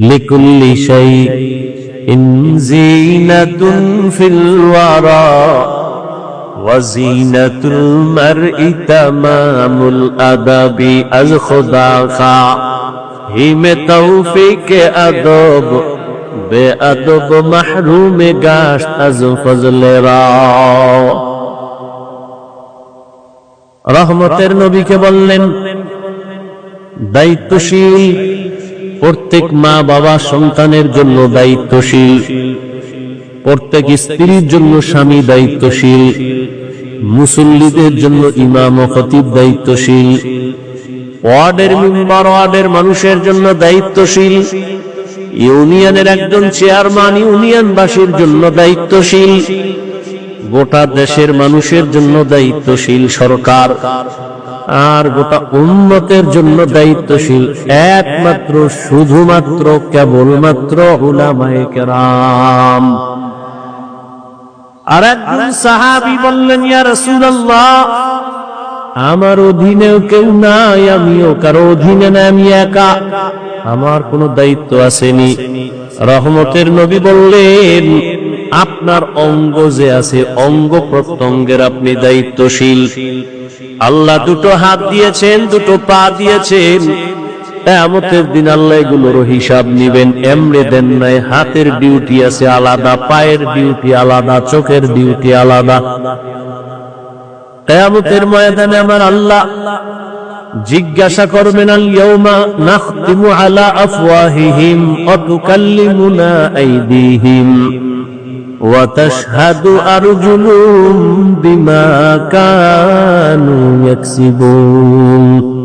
لكل شيء إن زينة في الورى وزينة المرء تمام الأدب از خدا خواهی میں توفیق ادب بے ادب محروم گاشت از فضل را রহমতের নবীকে বললেন দায়িত্বশীল প্রত্যেক মা বাবা সন্তানের জন্য দায়িত্বশীল। প্রত্যেক স্ত্রীর জন্য স্বামী দায়িত্বশীল। মুসল্লিদের জন্য ইমাম ও খতিব দায়িত্বশীল। ওয়ার্ডের মেম্বার ওয়ার্ডের মানুষের জন্য দায়িত্বশীল। ইউনিয়নের একজন চেয়ারম্যান ইউনিয়নবাসীর জন্য দায়িত্বশীল। গোটা দেশের মানুষের জন্য দায়িত্বশীল সরকার। আর গোটা উন্নতের জন্য দায়িত্বশীল একমাত্র, শুধুমাত্র, কেবলমাত্র উলামায়ে আর একজন সাহাবি বললেন, ইয়া রাসূলুল্লাহ, আমার অধীনেও কেউ নাই, আমিও কারও অধীনে না আমি একা। আমার কোনো দায়িত্ব আসেনি। রহমতের নবী বললেন, আপনার অঙ্গ যে আছে, অঙ্গ প্রত্যঙ্গের আপনি দায়িত্বশীল। আল্লাহ দুটো হাত দিয়েছেন, দুটো পা দিয়েছেন। কেয়ামতের দিন আল্লাহ এগুলোর হিসাব নিবেন এমনি দেন নাই, হাতের ডিউটি আছে আলাদা, পায়ের ডিউটি আলাদা, চোখের ডিউটি আলাদা। কেয়ামতের ময়দানে আমার আল্লাহ জিজ্ঞাসা করবেন আল আফওয়াহিহিম আইদিহিম। ওয়া তাশহাদু بما বিমা يكسبون.